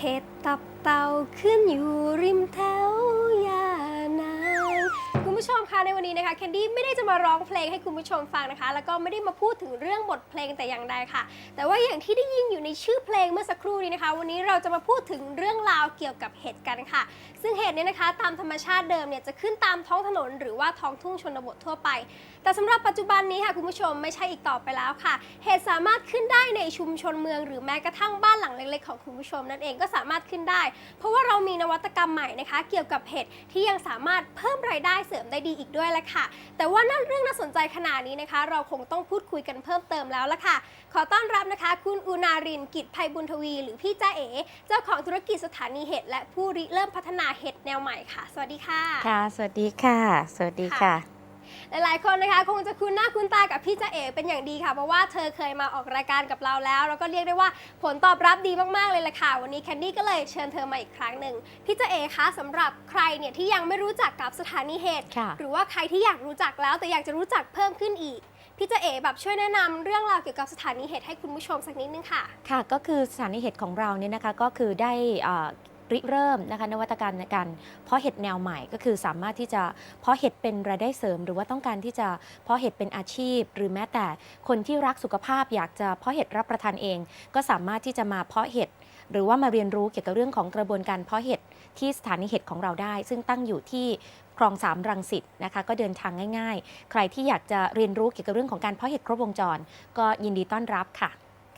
เห็ดตับเต่าขึ้นอยู่ริมแถว ผู้ชมคะในวันนี้นะคะแคนดี้ไม่ได้จะมาร้องเพลงให้คุณผู้ชมฟังนะคะ แล้วก็ไม่ได้มาพูดถึงเรื่องบทเพลงแต่อย่างใดค่ะ แต่ว่าอย่างที่ได้ยินอยู่ในชื่อเพลงเมื่อสักครู่นี้นะคะ วันนี้เราจะมาพูดถึงเรื่องราวเกี่ยวกับเห็ดกันค่ะ ซึ่งเห็ดเนี่ยนะคะ ตามธรรมชาติเดิมเนี่ยจะขึ้นตามท้องถนน หรือว่าท้องทุ่งชนบททั่วไป แต่สำหรับปัจจุบันนี้ค่ะคุณผู้ชมไม่ใช่อีกต่อไปแล้วค่ะ เห็ดสามารถขึ้นได้ในชุมชนเมือง หรือแม้กระทั่งบ้านหลังเล็ก ๆ ของคุณผู้ชมนั่นเองก็สามารถขึ้นได้ เพราะว่าเรามีนวัตกรรมใหม่นะคะ เกี่ยวกับเห็ดที่ยังสามารถเพิ่มรายได้เสริมได้ดีอีกด้วยละค่ะ แต่ว่านั่นเรื่องน่าสนใจขนาดนี้นะคะ เราคงต้องพูดคุยกันเพิ่มเติมแล้วละค่ะ ขอต้อนรับนะคะ คุณอุนารินกิจภัยบุญทวี หรือพี่จ้าเอ๋เจ้าของธุรกิจสถานีเห็ดและผู้ริเริ่มพัฒนาเห็ดแนวใหม่ค่ะ สวัสดีค่ะ ค่ะ สวัสดีค่ะ สวัสดีค่ะ หลายๆ คนนะคะคงจะคุ้นหน้าคุ้นตากับพี่จ๊ะเอ๋เป็นอย่างดีค่ะ เพราะว่าเธอเคยมาออกรายการกับเราแล้ว แล้วก็เรียกได้ว่าผลตอบรับดีมากๆเลยล่ะค่ะ วันนี้แคนดี้ก็เลยเชิญเธอมาอีกครั้งหนึ่งพี่จ๊ะเอ๋คะสำหรับใครเนี่ยที่ยังไม่รู้จักกับสถานีเหตุ ค่ะ หรือว่าใครที่อยากรู้จักแล้วแต่อยากจะรู้จักเพิ่มขึ้นอีก พี่จ๊ะเอ๋แบบช่วยแนะนำเรื่องราวเกี่ยวกับสถานีเหตุให้คุณผู้ชมสักนิดนึงค่ะ ค่ะก็คือสถานีเห็ดของเราเนี่ยนะคะก็คือได้เอ่อ ริเริ่มนะคะนวัตกรรมในการเพาะเห็ดแนวใหม่ก็คือสามารถที่จะเพาะเห็ดเป็นรายได้เสริม หรือว่าต้องการที่จะเพาะเห็ดเป็นอาชีพ หรือแม้แต่คนที่รักสุขภาพอยากจะเพาะเห็ดรับประทานเอง ก็สามารถที่จะมาเพาะเห็ดหรือว่ามาเรียนรู้เกี่ยวกับเรื่องของกระบวนการเพาะเห็ดที่สถานีเห็ดของเราได้ ซึ่งตั้งอยู่ที่คลองสามรังสิตนะคะก็เดินทางง่าย ๆ ใครที่อยากจะเรียนรู้เกี่ยวกับเรื่องของการเพาะเห็ดครบวงจร ก็ยินดีต้อนรับค่ะ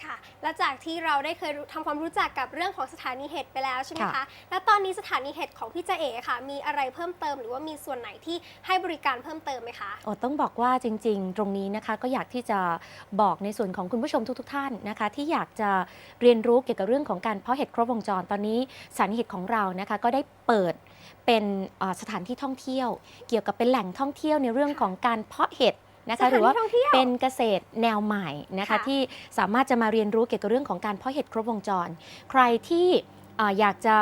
ค่ะ และจากที่เราได้เคยรู้ทำความรู้จักกับเรื่องของสถานีเห็ดไปแล้วใช่ไหมคะ ค่ะ แล้วตอนนี้สถานีเห็ดของพี่เจเอ๋ค่ะ มีอะไรเพิ่มเติมหรือว่ามีส่วนไหนที่ให้บริการเพิ่มเติมไหมคะ โอ้ต้องบอกว่าจริง ๆ ตรงนี้นะคะก็อยากที่จะบอกในส่วนของคุณผู้ชมทุกๆท่านนะคะ ที่อยากจะเรียนรู้เกี่ยวกับเรื่องของการเพาะเห็ดครบวงจรตอนนี้สถานีเห็ดของเรานะคะก็ได้เปิดเป็นเอ่อสถานที่ท่องเที่ยว เกี่ยวกับเป็นแหล่งท่องเที่ยวในเรื่องของการเพาะเห็ด นะสคะถานหรือว่าที่ท่องเที่ยวเป็นเกษตรแนวใหม่นะคะค่ะที่สามารถจะมาเรียนรู้เกี่ยวกับเรื่องของการเพาะเห็ดครบวงจร ใครที่เอ่ออยากจะ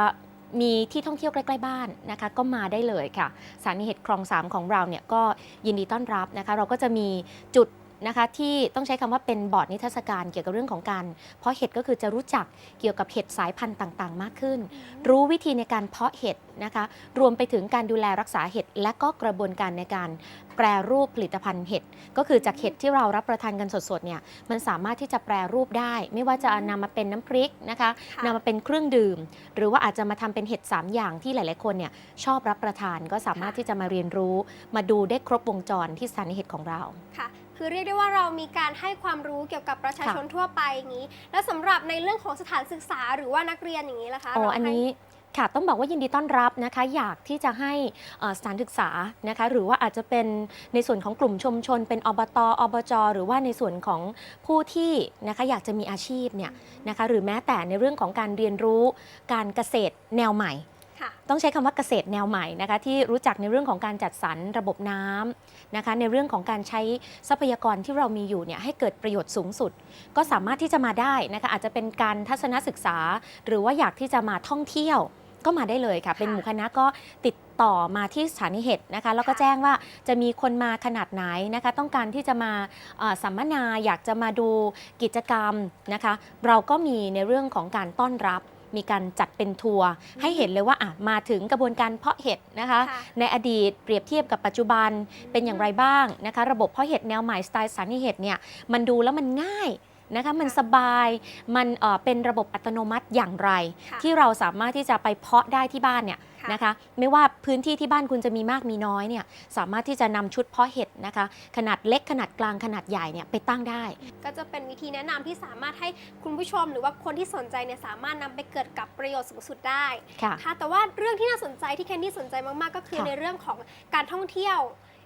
มีที่ท่องเที่ยวใกล้ๆบ้านนะคะก็มาได้เลยค่ะสถานีเห็ดคลองสามของเราเนี่ยก็ยินดีต้อนรับนะคะ เราก็จะมีจุด นะคะที่ต้องใช้คำว่าเป็นบอร์ดนิทรรศการเกี่ยวกับเรื่องของการ เพาะเห็ดก็คือจะรู้จักเกี่ยวกับเห็ดสายพันธุ์ต่างๆ มากขึ้น รู้วิธีในการเพาะเห็ดนะคะรวมไปถึงการดูแลรักษาเห็ดและก็กระบวนการในการแปรรูปผลิตภัณฑ์เห็ดก็คือจากเห็ดที่เรารับประทานกันสดๆเนี่ยมันสามารถที่จะแปรรูปได้ ไม่ว่าจะนำมาเป็นน้ำพริกนะคะค่ะนำมาเป็นเครื่องดื่ม หรือว่าอาจจะมาทำเป็นเห็ด3 อย่างที่หลายๆคนเนี่ยชอบรับประทานก็สามารถที่จะมาเรียนรู้ มาดูได้ครบวงจรที่สถานีเห็ดของเราค่ะ คือเรียกได้ว่าเรามีการให้ความรู้เกี่ยวกับประชาชนทั่วไปอย่างนี้ แล้วสำหรับในเรื่องของสถานศึกษาหรือว่านักเรียนอย่างนี้ล่ะคะโอ้เราอันให้นี้ค่ะต้องบอกว่ายินดีต้อนรับนะคะ อยากที่จะให้เอ่อสถานศึกษานะคะ หรือว่าอาจจะเป็นในส่วนของกลุ่มชุมชน เป็นอบตอบจ หรือว่าในส่วนของผู้ที่นะคะอยากจะมีอาชีพเนี่ยนะคะ หรือแม้แต่ในเรื่องของการเรียนรู้การเกษตรแนวใหม่ค่ะ ต้องใช้คำว่าเกษตรแนวใหม่นะคะที่รู้จักในเรื่องของการจัดสรรระบบน้ำนะคะในเรื่องของการใช้ทรัพยากรที่เรามีอยู่เนี่ยให้เกิดประโยชน์สูงสุด ก็สามารถที่จะมาได้นะคะอาจจะเป็นการทัศนศึกษา หรือว่าอยากที่จะมาท่องเที่ยวก็มาได้เลยค่ะ เป็นหมู่คณะก็ติดต่อมาที่สถานีเห็ดนะคะ แล้วก็ค่ะแจ้งว่าจะมีคนมาขนาดไหนนะคะ ต้องการที่จะมาเอ่อสัมมนาอยากจะมาดูกิจกรรมนะคะ เราก็มีในเรื่องของการต้อนรับ มีการจัดเป็นทัวร์ให้เห็นเลยว่าอะมาถึงกระบวนการเพาะเห็ดนะคะ ค่ะในอดีตเปรียบเทียบกับปัจจุบันเป็นอย่างไรบ้างนะคะ ระบบเพาะเห็ดแนวใหม่สไตล์สถานีเห็ดเนี่ยมันดูแล้วมันง่าย นะคะมันสบายมันเอ่อเป็นระบบอัตโนมัติอย่างไร ค่ะที่เราสามารถที่จะไปเพาะได้ที่บ้านเนี่ยค่ะนะคะ ไม่ว่าพื้นที่ที่บ้านคุณจะมีมากมีน้อยเนี่ยสามารถที่จะนำชุดเพาะเห็ดนะคะ ขนาดเล็กขนาดกลางขนาดใหญ่เนี่ยไปตั้งได้ ก็จะเป็นวิธีแนะนำที่สามารถให้คุณผู้ชม หรือว่าคนที่สนใจเนี่ยสามารถนำไปเกิดกับประโยชน์สูงสุดได้ค่ะ ค่ะแต่ว่าเรื่องที่น่าสนใจที่แคนดี้สนใจมากๆ ก็คือค่ะ ในเรื่องของการท่องเที่ยว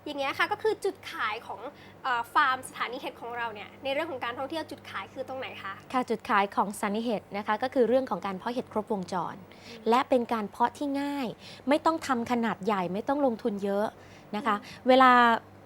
อย่างเงี้ยค่ะก็คือจุดขายของเออฟาร์มสถานีเห็ดของเราเนี่ยในเรื่องของการท่องเที่ยวจุดขายคือตรงไหนคะค่ะจุดขายของซันนี่เห็ดนะคะก็คือเรื่องของการเพาะเห็ดครบวงจร และเป็นการเพาะที่ง่าย ไม่ต้องทำขนาดใหญ่ไม่ต้องลงทุนเยอะนะคะ เวลา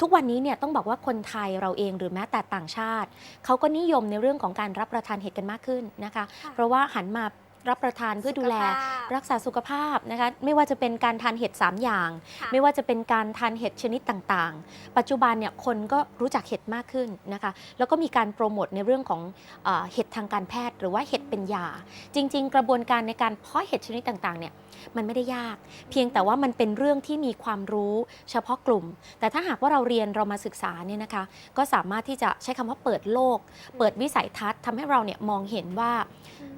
ทุกวันนี้เนี่ยต้องบอกว่าคนไทยเราเองหรือแม้แต่ต่างชาติ เขาก็นิยมในเรื่องของการรับประทานเห็ดกันมากขึ้นนะคะค่ะเพราะว่าหันมา รับประทานเพื่อดูแลสุขภาพรักษาสุขภาพนะคะไม่ว่าจะเป็นการทานเห็ด 3 อย่างค่ะไม่ว่าจะเป็นการทานเห็ดชนิดต่างๆ ปัจจุบันเนี่ยคนก็รู้จักเห็ดมากขึ้นนะคะแล้วก็มีการโปรโมทในเรื่องของเออเห็ดทางการแพทย์ หรือว่าเห็ดเป็นยา จริง ๆ กระบวนการในการเพาะเห็ดชนิดต่างๆเนี่ยมันไม่ได้ยาก เพียงแต่ว่ามันเป็นเรื่องที่มีความรู้เฉพาะกลุ่ม แต่ถ้าหากว่าเราเรียนเรามาศึกษาเนี่ยนะคะ ก็สามารถที่จะใช้คำว่าเปิดโลก เปิดวิสัยทัศน์ทำให้เราเนี่ยมองเห็นว่า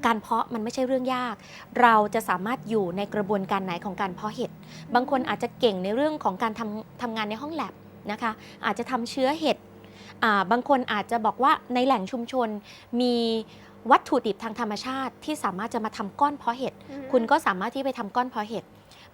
การเพาะมันไม่ใช่เรื่องยาก เราจะสามารถอยู่ในกระบวนการไหนของการเพาะเห็ด บางคนอาจจะเก่งในเรื่องของการทำทำงานในห้องแลบนะคะ อาจจะทำเชื้อเห็ดอ่าบางคนอาจจะบอกว่าในแหล่งชุมชนมีวัตถุดิบทางธรรมชาติที่สามารถจะมาทำก้อนเพาะเห็ดอืมคุณก็สามารถที่ไปทำก้อนเพาะเห็ด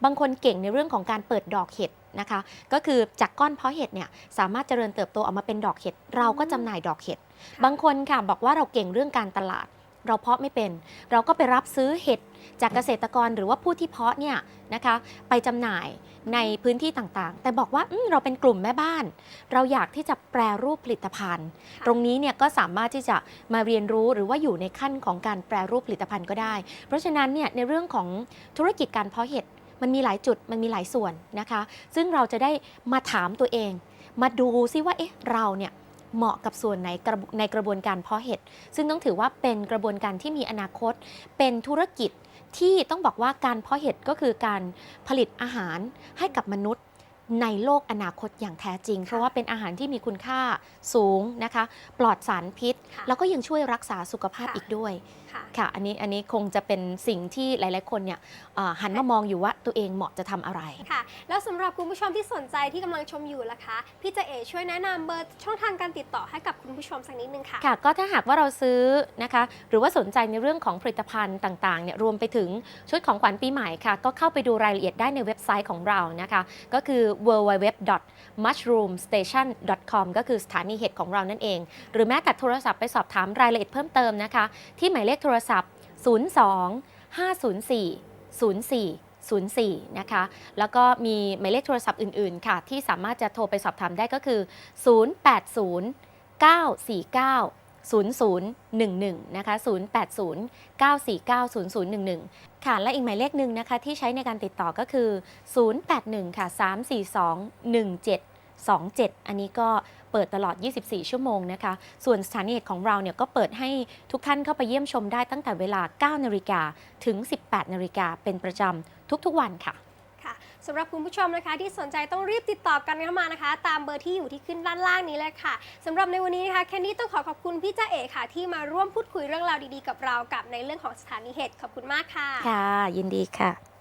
บางคนเก่งในเรื่องของการเปิดดอกเห็ดนะคะ ก็คือจากก้อนเพาะเห็ดเนี่ยสามารถเจริญเติบโตออกมาเป็นดอกเห็ด เราก็จำหน่ายดอกเห็ด บางคนค่ะบอกว่าเราเก่งเรื่องการตลาด เราเพาะไม่เป็น เราก็ไปรับซื้อเห็ดจากเกษตรกรหรือว่าผู้ที่เพาะเนี่ยนะคะไปจำหน่ายในพื้นที่ต่างๆ แต่บอกว่าเราเป็นกลุ่มแม่บ้าน เราอยากที่จะแปรรูปผลิตภัณฑ์ ตรงนี้เนี่ยก็สามารถที่จะมาเรียนรู้หรือว่าอยู่ในขั้นของการแปรรูปผลิตภัณฑ์ก็ได้ เพราะฉะนั้นเนี่ยในเรื่องของธุรกิจการเพาะเห็ดมันมีหลายจุดมันมีหลายส่วนนะคะ ซึ่งเราจะได้มาถามตัวเอง มาดูซิว่าเอ๊ะเราเนี่ย เหมาะกับส่วนไหนในกระบวนการเพาะเห็ด ซึ่งต้องถือว่าเป็นกระบวนการที่มีอนาคต เป็นธุรกิจที่ต้องบอกว่าการเพาะเห็ดก็คือการผลิตอาหารให้กับมนุษย์ ในโลกอนาคตอย่างแท้จริง เพราะว่าเป็นอาหารที่มีคุณค่าสูงนะคะ ปลอดสารพิษค่ะแล้วก็ยังช่วยรักษาสุขภาพค่ะอีกด้วยค่ะค่ะอันนี้อันนี้คงจะเป็นสิ่งที่หลาย ๆ คนเนี่ยเอ่อหันมามองอยู่ว่าตัวเองเหมาะจะทำอะไรค่ะ แล้วสำหรับคุณผู้ชมที่สนใจที่กำลังชมอยู่ล่ะคะพี่เจเอช่วยแนะนำเบอร์ช่องทางการติดต่อให้กับคุณผู้ชมสักนิดนึงค่ะค่ะ ก็ถ้าหากว่าเราซื้อนะคะ หรือว่าสนใจในเรื่องของผลิตภัณฑ์ต่าง ๆ เนี่ยรวมไปถึงชุดของขวัญปีใหม่ค่ะ ก็เข้าไปดูรายละเอียดได้ในเว็บไซต์ของเรานะคะ ก็คือ www.mushroomstation.com ก็คือสถานีเห็ดของเรานั่นเอง หรือแม้แต่โทรศัพท์ไปสอบถามรายละเอียดเพิ่มเติมนะคะ ที่หมายเลขโทรศัพท์ 02 504 04 04 นะคะ แล้วก็มีหมายเลขโทรศัพท์อื่น ๆ ค่ะ ที่สามารถจะโทรไปสอบถามได้ก็คือ 080 949 0011 นะคะ 080 949 0011 ค่ะ และอีกหมายเลขหนึ่งนะคะ ที่ใช้ในการติดต่อก็คือ 081 ค่ะ 342 1727 อันนี้ก็เปิดตลอด 24 ชั่วโมงนะคะ ส่วนสถานีของเราเนี่ยก็เปิดให้ทุกท่านเข้าไปเยี่ยมชมได้ตั้งแต่เวลา 9 นาฬิกาถึง 18 นาฬิกาเป็นประจำทุกๆวันค่ะค่ะ สำหรับคุณผู้ชมนะคะที่สนใจต้องรีบติดต่อกันเข้ามานะคะ ตามเบอร์ที่อยู่ที่ขึ้นด้านล่างนี้เลยค่ะสำหรับในวันนี้นะคะแคนดี้ต้องขอขอบคุณพี่จ้าเอกค่ะ ที่มาร่วมพูดคุยเรื่องราวดีๆกับเรากับในเรื่องของสถานีเหตุขอบคุณมากค่ะ ค่ะ ยินดีค่ะ